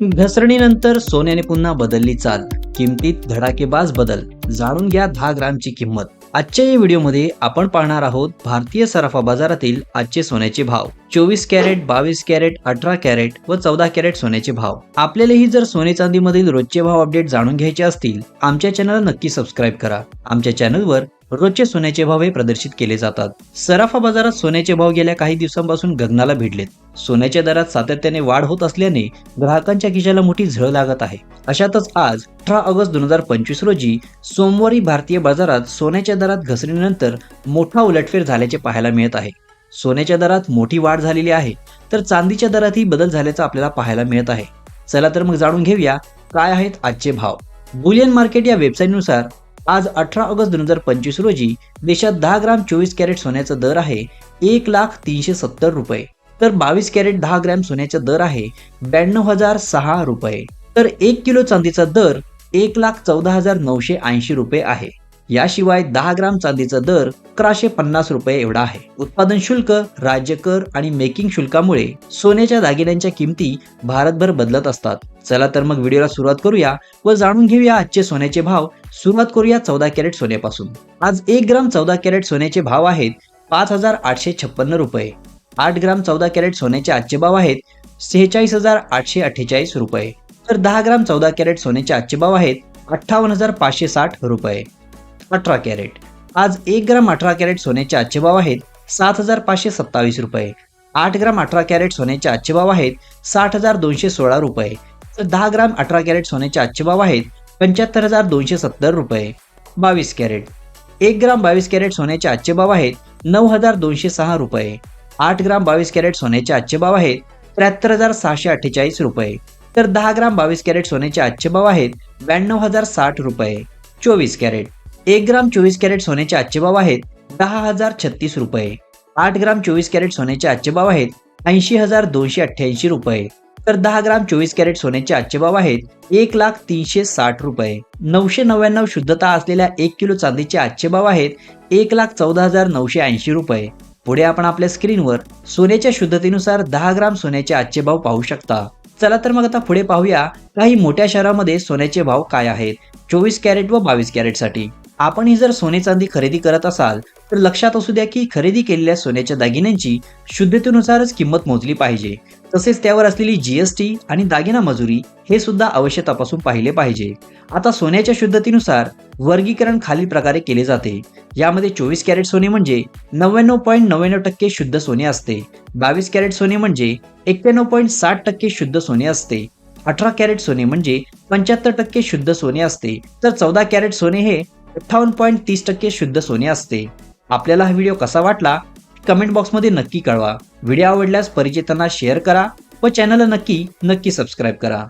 घसरणीनंतर सोन्याने पुन्हा बदलली चाल. किमतीत धडाकेबाज बदल. जाणून घ्या दहा ग्रामची किंमत. आजच्या या व्हिडिओमध्ये आपण पाहणार आहोत भारतीय सराफा बाजारातील आजचे सोन्याचे भाव. चोवीस कॅरेट बावीस कॅरेट अठरा कॅरेट व चौदा कॅरेट सोन्याचे भाव. आपल्यालाही जर सोने चांदीमधील रोजचे भाव अपडेट जाणून घ्यायचे असतील आमच्या चॅनलला नक्की सबस्क्राईब करा. आमच्या चॅनलवर रोजचे सोन्याचे भाव हे प्रदर्शित केले जातात. सराफा बाजारात सोन्याचे भाव गेल्या काही दिवसांपासून गगनाला भिडलेत. सोन्याच्या दरात सातत्याने वाढ होत असल्याने ग्राहकांच्या खिशाला मोठी झळ लागत आहे. अशातच आज अठरा ऑगस्ट दोन हजार पंचवीस रोजी सोमवारी भारतीय बाजारात सोन्याच्या दरात घसरणीनंतर मोठा उलटफेर झाल्याचे पाहायला मिळत आहे. सोन्याच्या दरात मोठी वाढ झालेली आहे तर चांदीच्या दरातही बदल झाल्याचा आपल्याला पाहायला मिळत आहे. चला तर मग जाणून घेऊया काय आहेत आजचे भाव? बुलियन मार्केट या वेबसाईटनुसार आज अठरा ऑगस्ट दोन हजार पंचवीस रोजी देशात दहा ग्राम चोवीस कॅरेट सोन्याचा दर आहे एक लाख तीनशे सत्तर रुपये. तर बावीस कॅरेट दहा ग्रॅम सोन्याचा दर आहे ब्याण्णव हजार सहा रुपये. तर एक किलो चांदीचा दर एक लाख चौदा हजार नऊशे ऐंशी रुपये आहे. याशिवाय दहा ग्राम चांदीचा दर अकराशे पन्नास रुपये एवढा आहे. उत्पादन शुल्क राज्य कर आणि मेकिंग शुल्कामुळे सोन्याच्या दागिन्यांच्या किमती भारतभर बदलत असतात. चला तर मग व्हिडिओला सुरुवात करूया व जाणून घेऊया आजचे सोन्याचे भाव. सुरुवात करूया चौदा कॅरेट सोन्यापासून. आज एक ग्राम चौदा कॅरेट सोन्याचे भाव आहेत पाच हजार आठशे छप्पन्न रुपये. आठ ग्राम चौदा कॅरेट सोन्याचे आजचे भाव आहेत सेहेचाळीस हजार आठशे अठ्ठेचाळीस रुपये. तर दहा ग्राम चौदा कॅरेट सोन्याचे आजचे भाव आहेत अठ्ठावन्न हजार पाचशे साठ रुपये. अठरा कॅरेट. आज एक ग्राम अठरा कॅरेट सोन्याचे आजचे भाव आहेत सात हजार पाचशे सत्तावीस रुपये. आठ ग्राम अठरा कॅरेट सोन्याचे आजचे भाव आहेत साठ हजार दोनशे सोळा रुपये. तर दहा ग्राम अठरा कॅरेट सोन्याचे आजचे भाव आहेत पंच्याहत्तर हजार दोनशे सत्तर रुपये. बावीस कॅरेट. एक ग्राम बावीस कॅरेट सोन्याचे आजचे भाव आहेत नऊ हजार दोनशे सहा रुपये. आठ ग्राम बावीस कॅरेट सोन्याचे आजचे भाव आहेत त्र्याहत्तर हजार सहाशे अठ्ठेचाळीस रुपये. तर दहा ग्राम बावीस कॅरेट सोन्याचे आजचे भाव आहेत ब्याण्णव हजार साठ रुपये. चोवीस कॅरेट. एक ग्राम चोवीस कॅरेट सोन्याचे आजचे भाव आहेत दहा हजार छत्तीस रुपये. आठ ग्राम चोवीस कॅरेट सोन्याचे आजचे भाव आहेत ऐंशी हजार दोनशे अठ्ठ्याऐंशी रुपये. तर दहा ग्राम चोवीस कॅरेट सोन्याचे आजचे भाव आहेत एक लाख तीनशे साठ रुपये. नऊशे नव्याण्णव शुद्धता असलेल्या एक किलो चांदीचे आजचे भाव आहेत एक लाख चौदा हजार नऊशे ऐंशी रुपये. पुढे आपण आपल्या स्क्रीनवर सोन्याच्या शुद्धतेनुसार दहा ग्राम सोन्याचे आजचे भाव पाहू शकता. चला तर मग आता पुढे पाहूया काही मोठ्या शहरामध्ये सोन्याचे भाव काय आहेत. चोवीस कॅरेट व बावीस कॅरेटसाठी. आपणही जर सोने चांदी खरेदी करत असाल तर लक्षात असू द्या की खरेदी केलेल्या सोन्याच्या दागिन्यांची शुद्धतेनुसारच किंमत मोजली पाहिजे. तसेच त्यावर असलेली जीएसटी आणि दागिना मजुरी हे सुद्धा अवश्य तपासून पाहिले पाहिजे. आता सोन्याच्या शुद्धतेनुसार वर्गीकरण खालील प्रकारे केले जाते. यामध्ये चोवीस कॅरेट सोने म्हणजे नव्याण्णव पॉईंट नव्याण्णव टक्के शुद्ध सोने असते. बावीस कॅरेट सोने म्हणजे एक्क्याण्णव पॉईंट साठ टक्के शुद्ध सोने असते. अठरा कॅरेट सोने म्हणजे पंच्याहत्तर टक्के शुद्ध सोने असते. तर चौदा कॅरेट सोने हे अठ्ठावन्न पॉईंट तीस टक्के शुद्ध सोने असते. आपल्याला हा व्हिडिओ कसा वाटला? कमेंट बॉक्समध्ये नक्की कळवा. व्हिडिओ आवडल्यास परिचितांना शेअर करा व चॅनलला नक्की नक्की सबस्क्राईब करा.